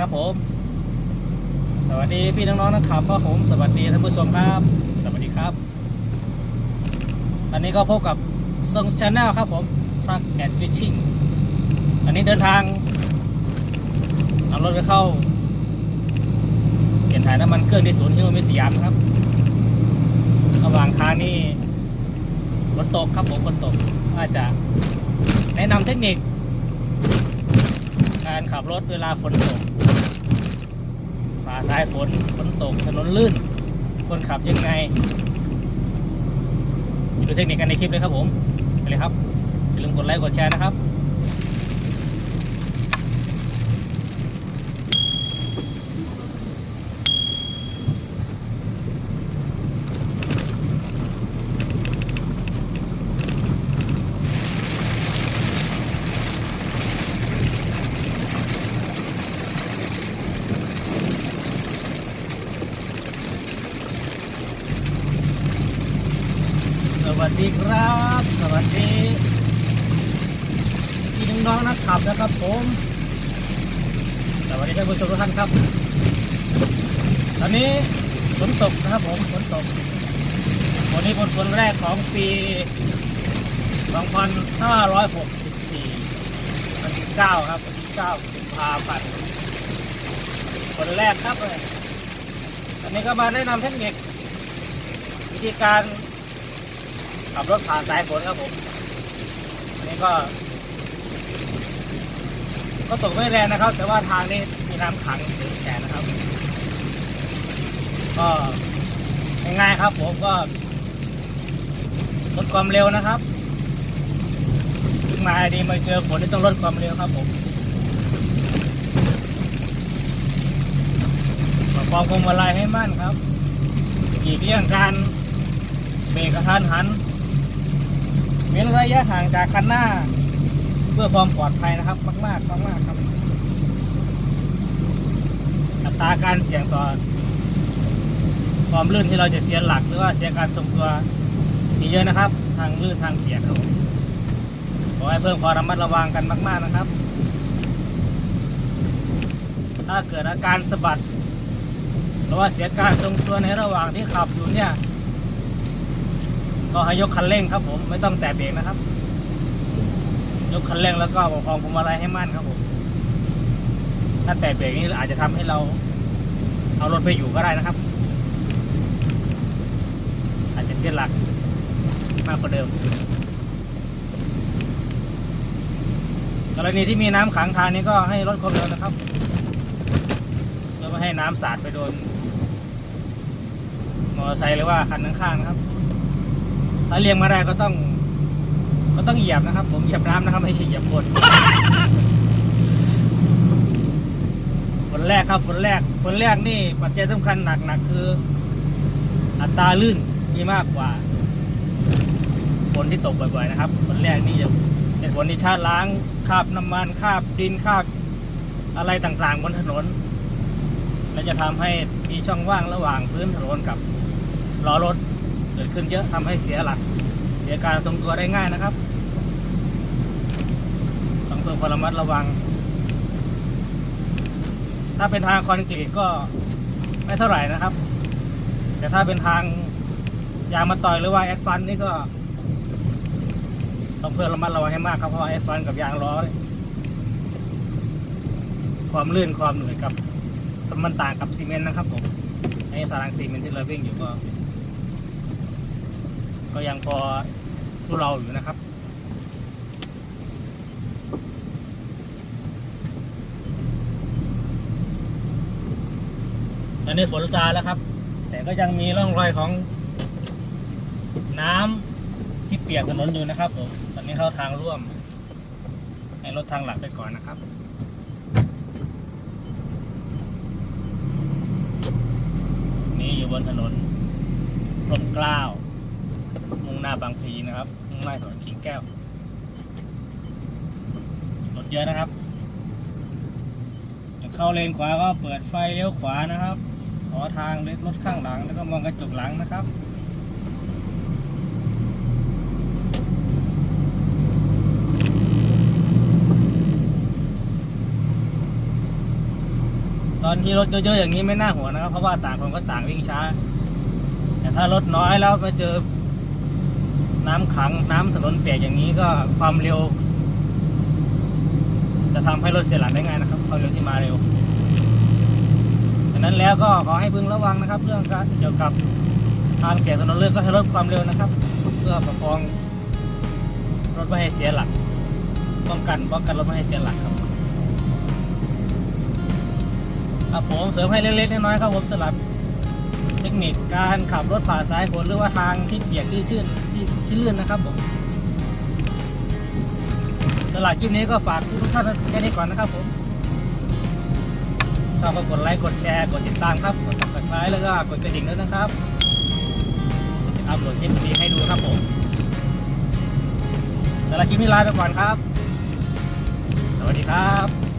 สดีครับผม สวัสดีพี่น้องๆนักขับครับผม สวัสดีท่านผู้ชมครับ สวัสดีครับอันนี้ก็พบกับซงชาแนลครับผม Truck and Fishing อันนี้เดินทางเอารถไปเข้า เปลี่ยนถ่ายน้ำมันเครื่องที่ศูนย์ฮิโรมิสยามครับ ระหว่างทางนี่ฝนตกครับผมฝนตกว่าจะแนะนำเทคนิค การขับรถเวลาฝนตกฝ่าสายฝนฝนตกถนนลื่นควรขับยังไงดูเทคนิคกันในคลิปเลยครับผมไปเลยครับอย่าลืมกดไลค์กดแชร์นะครับ สดีครับ สวัสดีพี่น้องนักขับนะครับผม สวัสดีท่านผู้ชมทุกท่านครับ ตอนนี้ฝนตกนะครับผมฝนตก วันนี้เป็นฝนแรกของปี 2564วันที่9ครับวันที่9กุมภาพันธ์ฝนแรกครับเลยอันนี้ก็มาแนะนำเทคนิควิธีการ ขับรถผ่านสายฝนครับผมอันนี้ก็ ก็ตกไม่แรงนะครับ แต่ว่าทางนี้มีน้ำขังถึงแขนนะครับ ก็ง่ายๆครับผมก็ลดความเร็วนะครับถึงมาดีมาเจอฝนที่ต้องลดความเร็วครับผมประคองพวงมาลัยให้มั่นครับหลีกเลี่ยงการเบรกกระทันหัน เว้นระยะห่างจากคันหน้า เพื่อความปลอดภัยนะครับ มากมากมากมากๆครับอัตราการเสี่ยงต่อความลื่นที่เราจะเสียหลักหรือว่าเสียการทรงตัวมีเยอะนะครับ ทางลื่นทางเสียงครับขอให้เพิ่มความระมัดระวังกันมาก ๆนะครับ ถ้าเกิดอาการสะบัดหรือว่าเสียการทรงตัวในระหว่างที่ขับอยู่เนี่ย ก็ให้ยกคันเร่งครับผมไม่ต้องแตะเบรกนะครับ ยกคันเร่งแล้วก็ประคองพวงมาลัยให้มั่นครับผมถ้าแตะเบรกนี่อาจจะทำให้เรา เอารถไปอยู่ก็ได้นะครับ อาจจะเสียหลักมากกว่าเดิมกรณีที่มีน้ำขังทางนี้ก็ให้ลดความเร็วนะครับเพื่อไม่ให้น้ำสาดไปโดนมอเตอร์ไซค์หรือว่าคันข้างๆนะครับ ถ้าเลี้ยงมาได้ก็ต้อง ก็ต้องเหยียบนะครับ ผมเหยียบน้ำนะครับไม่ใช่เหยียบคนฝนแรกครับฝนแรกฝนแรกนี่ปัจจัยสำคัญหนักๆคือ อัตราลื่นมีมากกว่าฝนที่ตกบ่อยๆนะครับฝนแรกนี่จะเป็นฝนที่ชาล้างคาบน้ำมันคาบดินคาบอะไรต่างๆบนถนน และจะทำให้มีช่องว่างระหว่างพื้นถนนกับล้อรถ กิดขึ้นเยอะทำให้เสียหลัก เสียการทรงตัวได้ง่ายนะครับต้องเพิ่มความระมัดระวัง ถ้าเป็นทางคอนกรีตก็ไม่เท่าไหร่นะครับ แต่ถ้าเป็นทางยางมาต่อยหรือว่าแอดฟันนี่ก็ ต้องเพิ่มระมัดระวังให้มากครับเพราะว่าแอดฟันกับยางล้อความลื่นความเหนืดกับมันต่างกับซีเมนต์นะครับผมไอ้ตารางซีเมนต์ที่เราวิ่งอยู่ก็ ก็ยังพอทุเราอยู่นะครับ ตอนนี้ฝนซาแล้วครับ แต่ก็ยังมีร่องรอยของน้ำที่เปียกถนนอยู่นะครับผม ตอนนี้เข้าทางร่วม ให้รถทางหลักไปก่อนนะครับนี่อยู่บนถนนร่มกล้าาบางพลีนะครับมุ่งหน้าถนนกิ่งแก้วรถเยอะนะครับจะเข้าเลนขวาก็เปิดไฟเลี้ยวขวานะครับ ขอทางรถข้างหลังแล้วก็มองกระจกหลังนะครับตอนที่รถเยอะๆอย่างนี้ไม่น่าห่วงนะครับ เพราะว่าต่างคนก็ต่างวิ่งช้า แต่ถ้ารถน้อยแล้วมาเจอ น้ำขังน้ำถนนเปียกอย่างนี้ก็ความเร็ว จะทำให้รถเสียหลักได้ง่ายนะครับความเร็วที่มาเร็วดังนั้นแล้วก็ขอให้พึงระวังนะครับ เรื่องการเกี่ยวกับทางเปียกถนนเลื่อนก็ให้ลดความเร็วนะครับ เพื่อประคองรถไม่ให้เสียหลัก ป้องกันป้องกันรถไม่ให้เสียหลักครับครับผมเสริมให้เล็กๆน้อยๆครับผมสำหรับเทคนิคการขับรถผ่าสายฝนหรือว่าทางที่เปียกที่ชื้น ที่ที่ลื่อนนะครับผมสำหรับคลิปนี้ก็ฝากทุกท่านแค่นี้ก่อนนะครับผมชอบก็กดไลค์กดแชร์กดติดตามครับกด subscribe แล้วก็กดกระดิ่งด้วยนะครับจะอัปโหลดคลิปดีให้ดูครับผมสำหรับคลิปนี้ลาไปก่อนครับ สวัสดีครับ